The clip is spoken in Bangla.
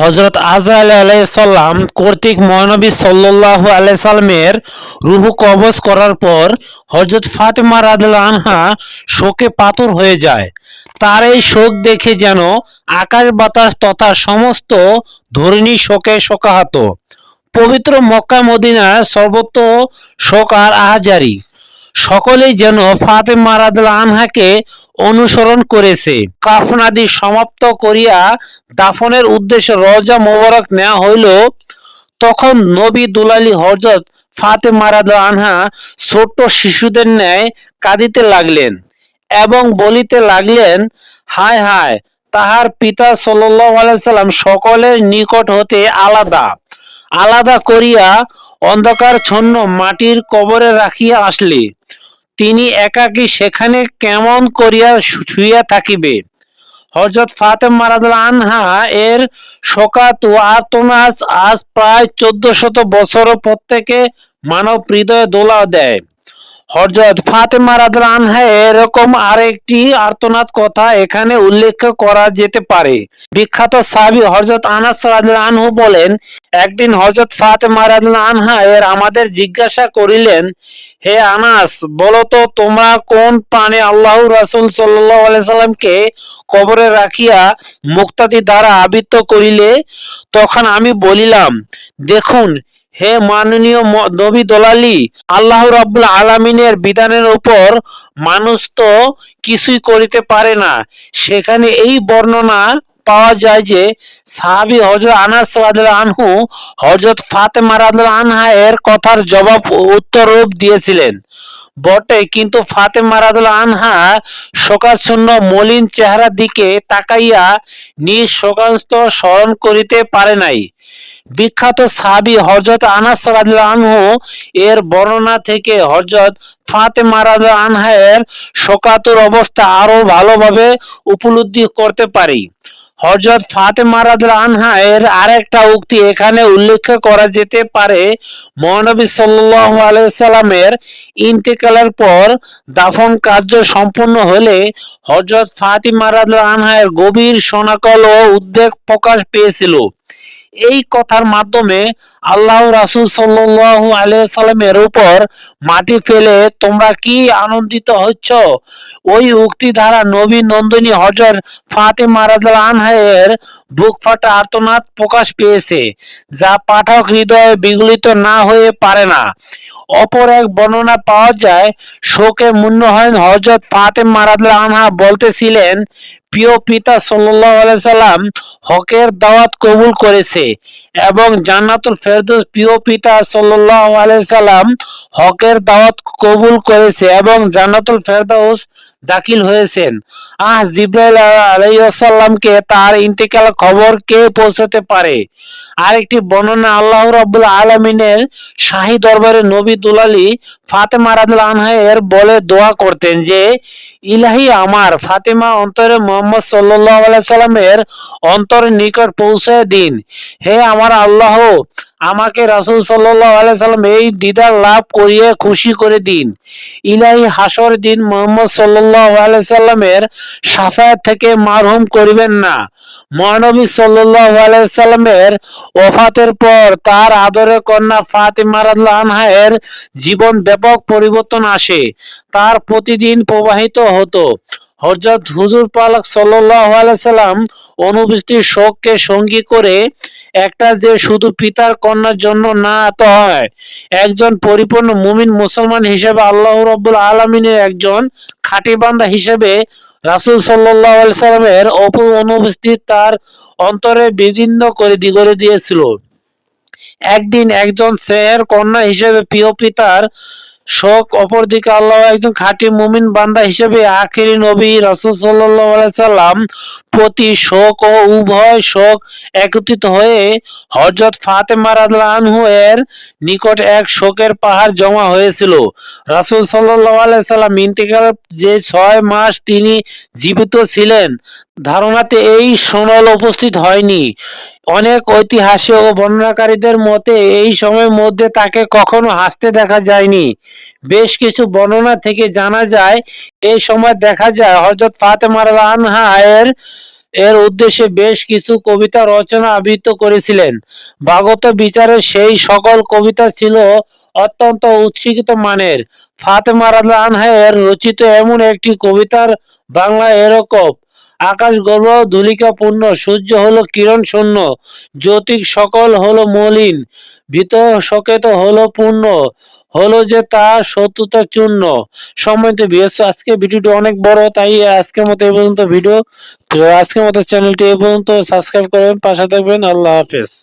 হজরত আজরাইল আলাইসাল্লাম কর্তৃক মহানবী সাল্লাল্লাহু আলাইসাল্লামের রুহু কবজ করার পর হজরত ফাতেমা রাদিয়াল্লাহু আনহা শোকে পাথর হয়ে যায়। তার এই শোক দেখে যেন আকাশ বাতাস তথা সমস্ত ধরণী শোকে শোকাহত। পবিত্র মক্কা মদিনার সর্বত্র শোক আর আহাজারি। সকলেই যেন ফাতেমা রাদিয়াল্লাহু আনহাকে অনুসরণ করেছে। কাফনাদি সমাপ্ত করিয়া দাফনের উদ্দেশ্যে রজা মোবারক নেওয়া হইল। তখন নবী দুলালি হজরত ফাতেমা রাদিয়াল্লাহু আনহা ছোট্ট শিশুদের ন্যায় কাঁদিতে লাগলেন এবং বলিতে লাগলেন, হায় হায়, তাহার পিতা সাল্লাম সকলের নিকট হতে আলাদা। আলাদা করিয়া অন্ধকার ছন্ন মাটির কবরে রাখিয়া আসলে। তিনি একাকী সেখানে কেমন করিয়া শুইয়া থাকিবে? হজরত ফাতেমা আনহা এর শোকাত ও আতনাস আজ প্রায় চোদ্দ শত বছর প্রত্যেকে মানব হৃদয়ে দোলা দেয়। হজরত ফাতেমা আনহা এরকম আরেকটি আর্তনাদ কথা এখানে উল্লেখ করা যেতে পারে। বিখ্যাত সাহাবী হজরত আনাস আনহু বলেন, একদিন হজরত ফাতেমা আনহা এর আমাদের জিজ্ঞাসা করিলেন, হে আনাস, বলো তো তোমরা কোন প্রাণে আল্লাহ রাসূল সাল্লামকে কবরে রাখিয়া মুক্তাদি দ্বারা আবৃত করিলে? তখন আমি বলিলাম, দেখুন হে মাননীয় নবী দলালি, আল্লাহ রাব্বুল আলামিনের বিধানের উপর মানুষ তো কিছুই করিতে পারে না। সেখানে এই বর্ণনা পাওয়া যায় যে, সাহাবী হযরত আনাস আনহু, হযরত ফাতেমা আনহা এর কথার জবাব ও উত্তর রূপ দিয়েছিলেন। বটে, কিন্তু ফাতেমা রাদিয়াল্লাহু আনহা শোকাচ্ছন্ন মলিন চেহারার দিকে তাকাইয়া নিজ শোকান্ত স্মরণ করিতে পারে নাই। বিখ্যাত সাহাবী হযরত আনাস আনহু এর বর্ণনা থেকে হযরত ফাতেমা রাদিয়াল্লাহু আনহা এর শোকাতুর অবস্থা আরও ভালোভাবে উপলব্ধি করতে পারি। ফাতেমা রাদিয়াল্লাহু আনহা এর আরেকটা উক্তি এখানে উল্লেখ করা যেতে পারে। মহানবী সাল্লামের ইন্তেকালের পর দাফন কার্য সম্পন্ন হলে হযরত ফাতিমা আনহা এর গভীর শোনাকল ও উদ্বেগ প্রকাশ পেয়েছিল। এই কথার মাধ্যমে আল্লাহ রাসূল সাল্লাল্লাহু আলাইহি সাল্লামের উপর মাটি ফেলে তোমরা কি আনন্দিত হচ্ছ? ওই উক্তি দ্বারা নবী নন্দিনী হজর ফাতেমা রাদিয়াল্লাহু আনহা এর বুক ফাটা আর্তনাদ প্রকাশ পেয়েছে, যা পাঠক হৃদয়ে বিগলিত না হয়ে পারে না। অপর এক বর্ণনা পাওয়া যায়, শোকে মুন্নহীন হজরত ফাতেমা রাদিয়াল্লাহু আনহা বলতেছিলেন প্রিয় পিতা আলাইহি সাল্লাম হকের দাওয়াত কবুল করেছে এবং জান্নাতুল ফেরদৌস প্রিয় পিতা আলাইহি সাল্লাম হকের দাওয়াত কবুল করেছে এবং জান্নাতুল ফেরদৌস দাখিল হয়েছেন। আহ জিব্রাইল আলাইসাল্লামকে তার ইন্তেকাল খবর কে পৌঁছাতে পারে? আরেকটি বর্ণনা আল্লাহ রাব্বুল আলামিনের শাহী দরবারে নবী দুলালি ফাতেমা আনহা এর বলে দোয়া করতেন যে, ইলাহি আমার ফাতেমা অন্তরে মোহাম্মদ সাল্লাল্লাহু আলাইহি সাল্লামের অন্তরের নিকট পৌঁছে দিন। হে আমার আল্লাহ আমাকে রাসূল সাল্লাম এই দিদার লাভ করিয়ে খুশি করে দিন। ইলাহি হাসর দিন মোহাম্মদ সাল্লামের সাফায়াত থেকে মারহুম করিবেন না। মহানবী সাল্লামের ওফাতের পর তার আদরের কন্যা ফাতিমা রাদিয়াল্লাহু জীবন ব্যাপক পরিবর্তন আসে। তার প্রতিদিন প্রবাহিত হতো। হযরত হুজুর পালক সাল্লাম অনুপস্থিত শোককে সঙ্গী করে একটা যে শুধু পিতার কন্যার জন্য না তো হয়, একজন পরিপূর্ণ মুমিন মুসলমান হিসেবে আল্লাহ রাব্বুল আলমিনের একজন খাঁটি বান্দা হিসেবে রাসূল আলাইহি সাল্লামের অপু অনুপস্থিত তার অন্তরে বিভিন্ন করে দি করে দিয়েছিল। একদিন একজন স্নেহের কন্যা হিসেবে প্রিয় পিতার শোক অপরদিকে আল্লাহ একজন খাঁটি মুমিন বান্দা হিসেবে আখেরি নবী রাসূল সাল্লাম প্রতি শোক ও উভয় শোক একত্রিত হয়ে হযরত ফাতেমা রাদিয়াল্লাহু এর নিকট এক শোকের পাহাড় জমা হয়েছিল। রাসূল আলাইহি সাল্লাম ইন্তেকালের যে ছয় মাস তিনি জীবিত ছিলেন, ধারণাতে এই সোনল উপস্থিত হয়নি। অনেক ঐতিহাসিক ও বর্ণনাকারীদের মতে এই সময়ের মধ্যে তাকে কখনো হাসতে দেখা যায়নি। বেশ কিছু বর্ণনা থেকে জানা যায়, এই সময় দেখা যায় হযরত ফাতেমা রাদিয়াল্লাহু আনহা এর এর উদ্দেশ্যে বেশ কিছু কবিতা রচনা আবৃত্ত করেছিলেন। ভাগত বিচারে সেই সকল কবিতা ছিল অত্যন্ত উচ্ছ্বিত মানের। ফাতেমা রাদিয়াল্লাহু আনহা এর রচিত এমন একটি কবিতার বাংলা এরকম আকাশ গর্ভ ধুলিকা পূর্ণ, সূর্য হলো কিরণ শূন্য, জ্যোতিক সকল হলো মলিন ভীত সকেত হলো পূর্ণ, হলো যে তা সত্যতা চূর্ণ। সম্মানিত বিয়েছ আজকে ভিডিওটি অনেক বড়, তাই আজকের মতো এ পর্যন্ত ভিডিও। তো আজকের মতো চ্যানেলটি এ পর্যন্ত সাবস্ক্রাইব করবেন পাশে থাকবেন, আল্লাহ হাফেজ।